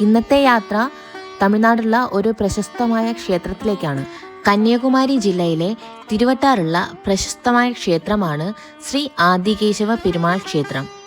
ഇന്നത്തെ യാത്ര തമിഴ്നാടുള്ള ഒരു പ്രശസ്തമായ ക്ഷേത്രത്തിലേക്കാണ്. കന്യാകുമാരി ജില്ലയിലെ തിരുവട്ടാറുള്ള പ്രശസ്തമായ ക്ഷേത്രമാണ് ശ്രീ ആദികേശവ പെരുമാൾ ക്ഷേത്രം.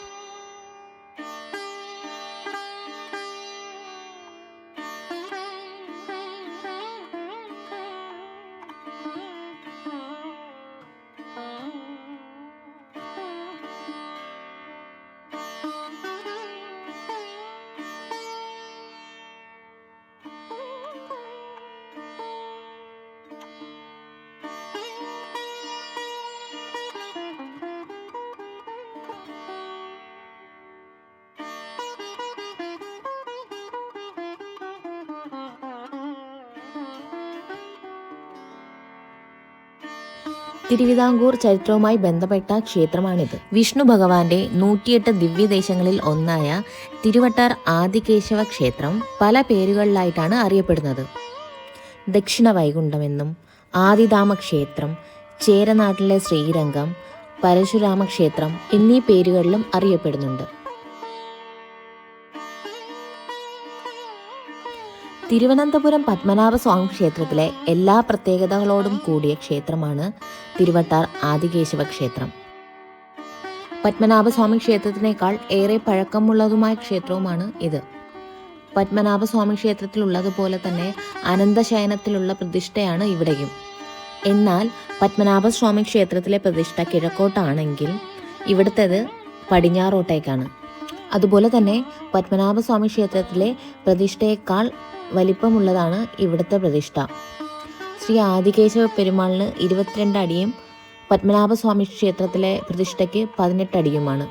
തിരുവിതാംകൂർ ചരിത്രവുമായി ബന്ധപ്പെട്ട ക്ഷേത്രമാണിത്. വിഷ്ണു ഭഗവാന്റെ നൂറ്റിയെട്ട് ദിവ്യദേശങ്ങളിൽ ഒന്നായ തിരുവട്ടാർ ആദികേശവ ക്ഷേത്രം പല പേരുകളിലായിട്ടാണ് അറിയപ്പെടുന്നത്. ദക്ഷിണ വൈകുണ്ഠമെന്നും ആദിധാമ ക്ഷേത്രം ചേരനാട്ടിലെ ശ്രീരംഗം പരശുരാമ ക്ഷേത്രം എന്നീ പേരുകളിലും അറിയപ്പെടുന്നുണ്ട്. തിരുവനന്തപുരം പത്മനാഭ സ്വാമി ക്ഷേത്രത്തിലെ എല്ലാ പ്രത്യേകതകളോടും കൂടിയ ക്ഷേത്രമാണ് തിരുവട്ടാർ ആദികേശവ ക്ഷേത്രം. പത്മനാഭസ്വാമി ക്ഷേത്രത്തിനേക്കാൾ ഏറെ പഴക്കമുള്ളതുമായ ക്ഷേത്രവുമാണ് ഇത്. പത്മനാഭസ്വാമി ക്ഷേത്രത്തിലുള്ളതുപോലെ തന്നെ അനന്തശയനത്തിലുള്ള പ്രതിഷ്ഠയാണ് ഇവിടെയും. എന്നാൽ പത്മനാഭസ്വാമി ക്ഷേത്രത്തിലെ പ്രതിഷ്ഠ കിഴക്കോട്ടാണെങ്കിൽ ഇവിടുത്തേത് പടിഞ്ഞാറോട്ടേക്കാണ്. അതുപോലെ തന്നെ പത്മനാഭസ്വാമി ക്ഷേത്രത്തിലെ പ്രതിഷ്ഠയേക്കാൾ വലിപ്പമുള്ളതാണ് ഇവിടുത്തെ പ്രതിഷ്ഠ. ശ്രീ ആദികേശവ പെരുമാളിന് ഇരുപത്തിരണ്ട് അടിയും പത്മനാഭസ്വാമി ക്ഷേത്രത്തിലെ പ്രതിഷ്ഠയ്ക്ക് പതിനെട്ട് അടിയുമാണ്.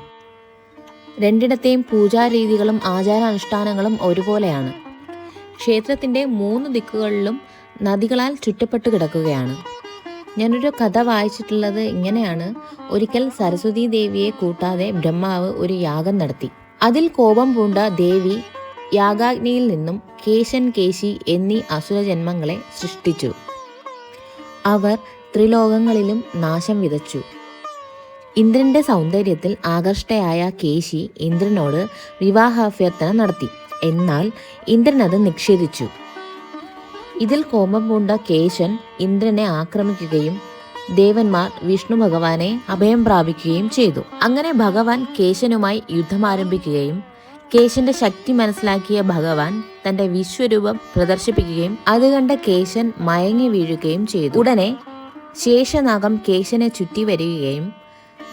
രണ്ടിടത്തെയും പൂജാരീതികളും ആചാരാനുഷ്ഠാനങ്ങളും ഒരുപോലെയാണ്. ക്ഷേത്രത്തിന്റെ മൂന്ന് ദിക്കുകളിലും നദികളാൽ ചുറ്റപ്പെട്ട് കിടക്കുകയാണ്. ഞാനൊരു കഥ വായിച്ചിട്ടുള്ളത് ഇങ്ങനെയാണ്. ഒരിക്കൽ സരസ്വതി ദേവിയെ കൂട്ടാതെ ബ്രഹ്മാവ് ഒരു യാഗം നടത്തി. അതിൽ കോപം പൂണ്ട ദേവി യാഗാഗ്നിയിൽ നിന്നും കേശൻ കേശി എന്നീ അസുരജന്മങ്ങളെ സൃഷ്ടിച്ചു. അവർ ത്രിലോകങ്ങളിലും നാശം വിതച്ചു. ഇന്ദ്രന്റെ സൗന്ദര്യത്തിൽ ആകർഷ്ടയായ കേശി ഇന്ദ്രനോട് വിവാഹാഭ്യർത്ഥന നടത്തി. എന്നാൽ ഇന്ദ്രൻ അത് നിഷേധിച്ചു. ഇതിൽ കോപം പൂണ്ട കേശൻ ഇന്ദ്രനെ ആക്രമിക്കുകയും ദേവന്മാർ വിഷ്ണു ഭഗവാനെ അഭയം പ്രാപിക്കുകയും ചെയ്തു. അങ്ങനെ ഭഗവാൻ കേശനുമായി യുദ്ധം ആരംഭിക്കുകയും കേശന്റെ ശക്തി മനസ്സിലാക്കിയ ഭഗവാൻ തന്റെ വിശ്വരൂപം പ്രദർശിപ്പിക്കുകയും അത് കണ്ട കേശൻ മയങ്ങി വീഴുകയും ചെയ്തു. ഉടനെ ശേഷനാഗം കേശനെ ചുറ്റി വരികയും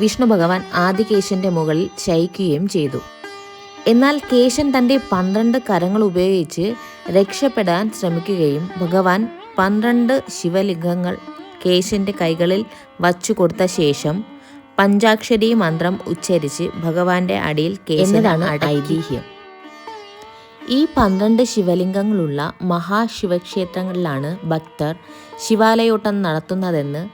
വിഷ്ണു ഭഗവാൻ ആദികേശന്റെ മുകളിൽ ശയിക്കുകയും ചെയ്തു. എന്നാൽ കേശൻ തന്റെ പന്ത്രണ്ട് കരങ്ങൾ ഉപയോഗിച്ച് രക്ഷപ്പെടാൻ ശ്രമിക്കുകയും ഭഗവാൻ പന്ത്രണ്ട് ശിവലിംഗങ്ങൾ കേശന്റെ കൈകളിൽ വച്ചു കൊടുത്ത ശേഷം പഞ്ചാക്ഷരി മന്ത്രം ഉച്ചരിച്ച് ഭഗവാന്റെ അടിയിൽ കേശനാണ് ഐതിഹ്യം. ഈ പന്ത്രണ്ട് ശിവലിംഗങ്ങളുള്ള മഹാശിവക്ഷേത്രങ്ങളിലാണ് ഭക്തർ ശിവാലയോട്ടം നടത്തുന്നതെന്ന്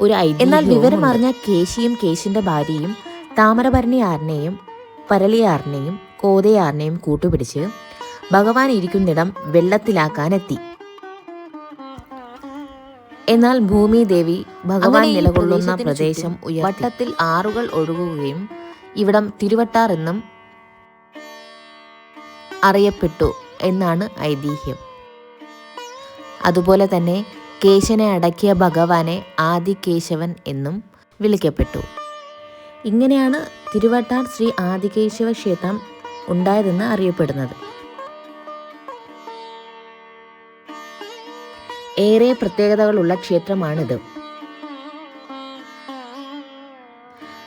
ഒരു ഐതിഹ്യം എന്നാൽ വിവരമറിഞ്ഞ കേശിയും കേശിന്റെ ഭാര്യയും താമരഭരണിയാറിനെയും പരളിയാറിനെയും കോതയാറിനെയും കൂട്ടുപിടിച്ച് ഭഗവാൻ ഇരിക്കുന്നിടം വെള്ളത്തിലാക്കാനെത്തി. എന്നാൽ ഭൂമിദേവി ഭഗവാൻ നിലകൊള്ളുന്ന പ്രദേശം വട്ടത്തിൽ ആറുകൾ ഒഴുകുകയും ഇവിടം തിരുവട്ടാർ എന്നും അറിയപ്പെട്ടു എന്നാണ് ഐതിഹ്യം. അതുപോലെ തന്നെ കേശനെ അടക്കിയ ഭഗവാനെ ആദികേശവൻ എന്നും വിളിക്കപ്പെട്ടു. ഇങ്ങനെയാണ് തിരുവട്ടാർ ശ്രീ ആദികേശവ ക്ഷേത്രം ഉണ്ടായതെന്ന് അറിയപ്പെടുന്നത്. ഏറെ പ്രത്യേകതകളുള്ള ക്ഷേത്രമാണിത്.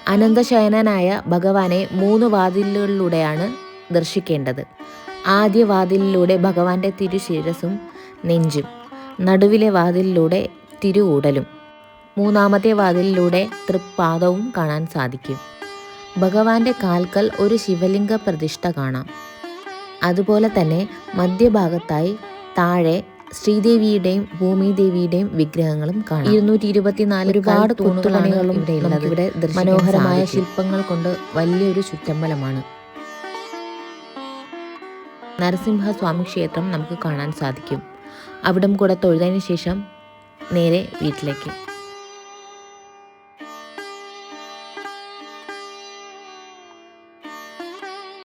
അനന്തശയനനായ ഭഗവാനെ മൂന്ന് വാതിലുകളിലൂടെയാണ് ദർശിക്കേണ്ടത്. ആദ്യ വാതിലിലൂടെ ഭഗവാന്റെ തിരുശിരസും നെഞ്ചും നടുവിലെ വാതിലിലൂടെ തിരുഊടലും മൂന്നാമത്തെ വാതിലിലൂടെ തൃപ്പാദവും കാണാൻ സാധിക്കും. ഭഗവാന്റെ കാൽക്കൽ ഒരു ശിവലിംഗ പ്രതിഷ്ഠ കാണാം. അതുപോലെ തന്നെ മധ്യഭാഗത്തായി താഴെ ശ്രീദേവിയുടെയും ഭൂമിദേവിയുടെയും വിഗ്രഹങ്ങളും കാണാം. ഇരുന്നൂറ്റി ഇരുപത്തിനാല് ഒരുപാട് കൊത്തുപണികളും ഇവിടെ മനോഹരമായ ശില്പങ്ങൾ കൊണ്ട് വലിയൊരു ചുറ്റമ്പലമാണ്. നരസിംഹസ്വാമി ക്ഷേത്രം നമുക്ക് കാണാൻ സാധിക്കും. അവിടം കൂടെ തൊഴുതതിന് ശേഷം നേരെ വീട്ടിലേക്ക്.